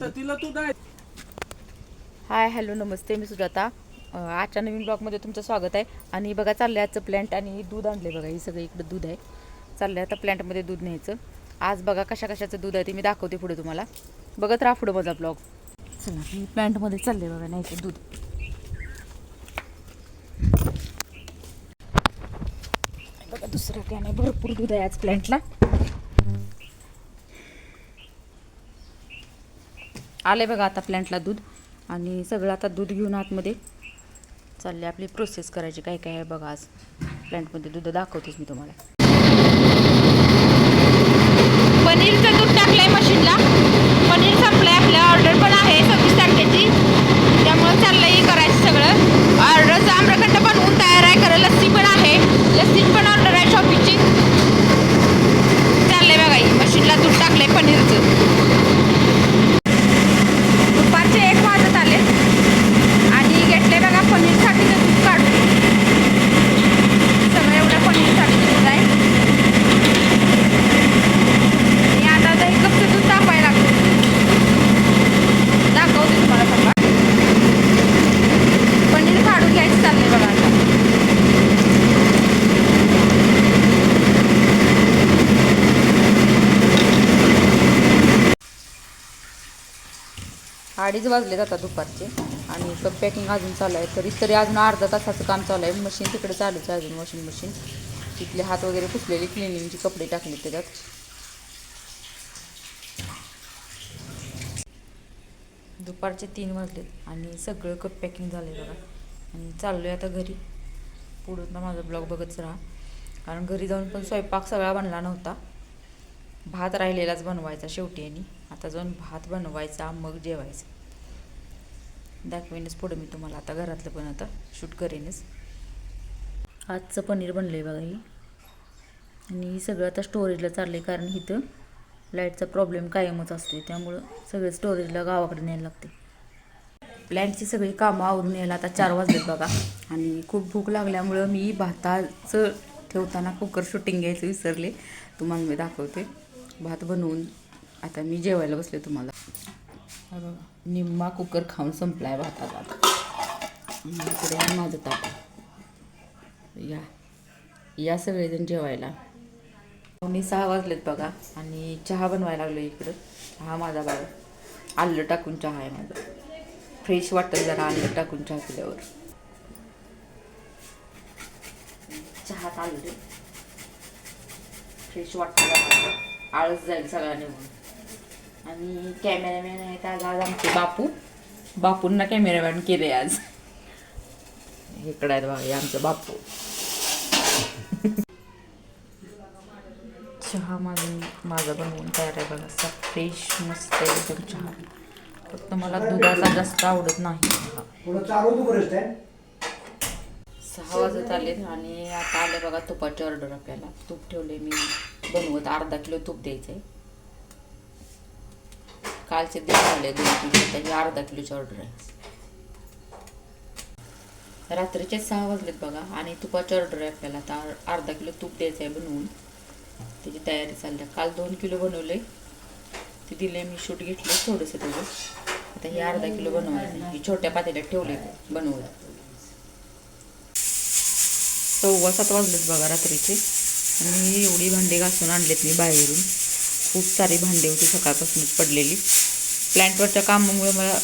तिला तू hi hello नमस्ते मी सुजाता. अ, आजच्या नवीन ब्लॉगमध्ये तुमचं स्वागत आहे. आणि बघा चाललं आहे आजचं प्लॅन्ट आणि दूध आणले बघा हे सगळं इकडं दूध आहे. चाललं आहे आता प्लॅन्टमध्ये दूध न्यायचं. आज बघा कशा कशाचं दूध आहे ते मी दाखवते पुढे तुम्हाला. बघत राहा पुढं माझा ब्लॉग चला मी प्लॅन्टमध्ये चालले बघा न्यायचं दूध. बघा दुसरं काय नाही भरपूर दूध आहे आज प्लॅन्टला आले बघा आता प्लॅन्टला दूध. आणि सगळं आता दूध घेऊन आतमध्ये चालले आपली प्रोसेस करायची. काय काय आहे बघा आज. प्लॅन्टमध्ये दूध दाखवतेच मी तुम्हाला. पनीरचं दूध टाकलंय मशीनला. पनीर संपलंय. आपल्या ऑर्डर पण आहे सव्वीस तारखेची. त्यामुळं चाललंय करायचं सगळं. ऑर्डरचं आम्रखंड बनवून तयार आहे. खरं लस्सी पण आहे. लस्सी पण ऑर्डर आहे शॉपिंगची चाललंय बघा ही. मशीनला दूध टाकलंय पनीरचं दुपारचे एक वाजत आले आणि घेतले बघा पनीरसाठी ते दूध काढून सगळं एवढं पनीरसाठी दूध आहे आणि आता दही कपचं दूध तापायला लागतं दाखवते तुम्हाला बघा पनीर काढून घ्यायचं चाललंय बघा आता अडीच वाजले जातात दुपारचे आणि कप पॅकिंग अजून चालू आहे. तरी तरी अजून अर्धा तासाचं काम चालू आहे. मशीन तिकडे चालूच आहे अजून वॉशिंग मशीन तिथले हात वगैरे पुसलेले क्लिनिंगचे कपडे टाकले त्याच्यात. दुपारचे तीन वाजले आणि सगळं कप पॅकिंग झालं आहे बघा. आणि चाललो आहे आता घरी. पुढून माझा ब्लॉग बघत राहा. कारण घरी जाऊन पण स्वयंपाक सगळा बनला नव्हता. भात राहिलेलाच बनवायचा शेवटी आणि. आता जाऊन भात बनवायचा मग जेवायचं. दाखवेनच पुढं मी तुम्हाला. आता घरातलं पण आता शूट करेनच. आजचं पनीर बनलं आहे बघा ही. आणि सगळं आता स्टोरेजला चाललं आहे कारण इथं लाईटचा प्रॉब्लेम कायमच असते त्यामुळं सगळे स्टोरेजला गावाकडे न्यायला लागते प्लॅनची सगळी कामं आवरून यायला आता चार वाजलेत बघा. आणि खूप भूक लागल्यामुळं मी भाताचं ठेवताना कुकर शूटिंग घ्यायचं विसरले. तुम्हाला मी दाखवते. भात बनवून आता मी जेवायला बसले तुम्हाला. बघा निम्मा कुकर खाऊन संपलाय भाताचा आता. इकडे माझं ताप या. या सगळेजण जेवायला. मी सहा वाजलेत बघा आणि चहा बनवायला लागलो इकडं. चहा माझा बाळ. आलं टाकून चहा आहे माझा. फ्रेश वाटतं जरा आलं टाकून चहा पिल्यावर. चहात आलं फ्रेश वाटतं आळस जाईल सगळा निघून आणि कॅमेरामॅन आहेत आज आज आमचे बापू. बापूंना कॅमेरामॅन केले आज. इकडे आहेत बघा आमचं बापू. चहा माझं माझा बनवून तयार आहे बघा. असा फ्रेश मस्त एकदम चहा. फक्त मला दुधाचा जास्त आवडत नाही. सहा वाजत आले आणि आता आले बघा तुपाची ऑर्डर आपल्याला. तूप ठेवले मी. बनवत अर्धा किलो तूप द्यायचं आहे कालचे दिवस झाले दोन किलो त्याची अर्धा किलोची ऑर्डर आहे. रात्रीचे सहा वाजलेत बघा आणि तुपाची ऑर्डर आहे आपल्याला. आता अर्धा किलो तूप द्यायचं आहे बनवून. त्याची तयारी चालली आहे. काल दोन किलो बनवले. ते दिले मी शूट घेतले थोडंसं त्याचं. आता हे अर्धा किलो बनवायचं ही हे छोट्या पातेल्यात ठेवले बनवलं सव्वा सात वाजलेत बघा रात्रीचे. आणि एवढी भांडे घासून आणलेत मी बाहेरून. खूप सारी भांडे होती सकाळपासूनच पडलेली. प्लॅन्टवरच्या कामामुळे मला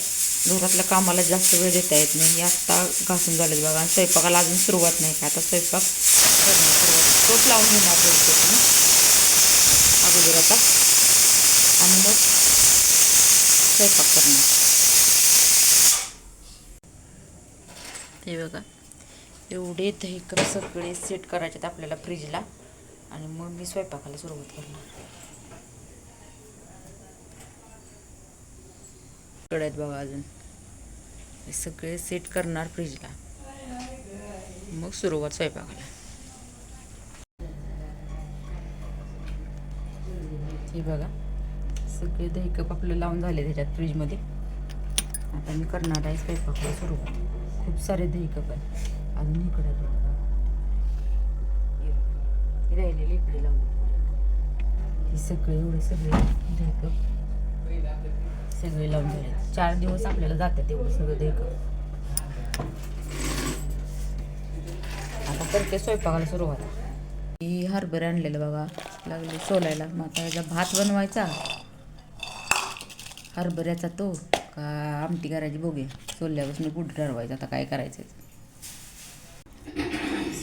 घरातल्या कामाला जास्त वेळ देता येत नाही. आत्ता घासून झालेत बघा. आणि स्वयंपाकाला अजून सुरुवात नाही. का आता स्वयंपाक करणार सुरुवात. तोच लावून घेणार बहुतेक मी अगोदर आता. आणि मग स्वयंपाक करणार. हे बघा. एवढे दहीकप सगळे सेट करायचे आहेत आपल्याला फ्रीजला आणि मग मी स्वयंपाकाला सुरुवात करणार. इकडे आहेत बघा अजून. हे सगळे सेट करणार फ्रीजला मग सुरुवात स्वयंपाकाला. हे बघा. सगळे दही कप आपलं लावून झाले त्याच्यात फ्रीजमध्ये आता मी करणार आहे स्वयंपाकाला सुरुवात. खूप सारे दही कप आहेत. अजून इकडे आहेत बघा. ही राहिलेले इकडे लावले हे सगळे एवढे सगळे दही सगळे लावून झाले. चार दिवस आपल्याला जातात एवढं सगळं देख आता करते स्वयंपाकाला सुरुवात. ही हरभरे आणलेलं बघा. लागले सोलायला. मग आता याचा भात बनवायचा. हरभऱ्याचा तो. का आमटी करायची बोगे सोलल्यापासून कुठं ठरवायचं. आता काय करायचं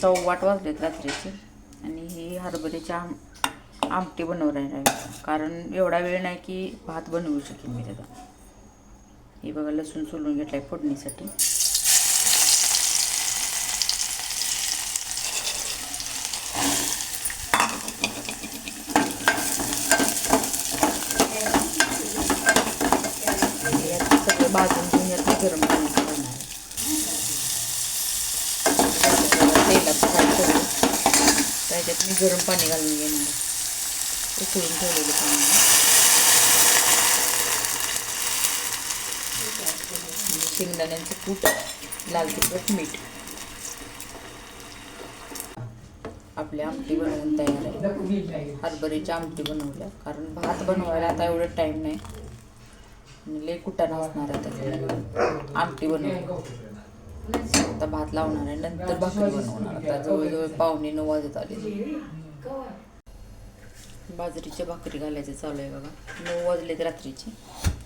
सव्वाट वाजलेत रात्रीचे. आणि ही हरभऱ्याची आम आमटी बनवणार आहे. कारण एवढा वेळ नाही की भात बनवू शकेन मी त्याचा. हे बघा लसूण सोलून घेतलाय फोडणीसाठी हे आता सगळं भाजून घेऊन यात मी गरम पाण्याचं करणार आहे तेलात फ्राय करून त्याच्यात मी गरम पाणी घालून घेणार. उकळून ठेवलेलं पाणी. शेंगदाण्यांचं कूट लाल तिखट मीठ. आपल्या आमटी बनवून तयार आहे. हरभऱ्याची आमटी बनवल्या कारण भात बनवायला आता एवढं टाईम नाही. लय कुटाणा असणार आहे आमटी बनवली आता भात लावणार आहे नंतर भाकरी बनवणार आता जवळजवळ पाहुणे नऊ वाजत आले. बाजरीच्या भाकरी घालायचं चालू आहे बघा. नऊ वाजलेत रात्रीचे.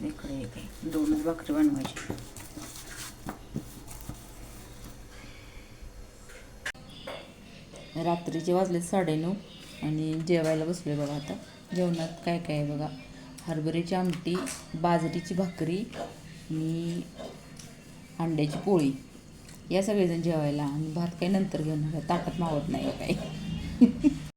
इकडे इकडे. दोनच भाकरी बनवायची. रात्रीचे वाजले साडेनऊ आणि जेवायला बसलोय बघा आता. जेवणात काय काय आहे बघा? हरभऱ्याची आमटी बाजरीची भाकरी आणि अंड्याची पोळी. या सगळेजण जेवायला आणि भात काही नंतर घेऊन आहे ताटात मावत नाही काही.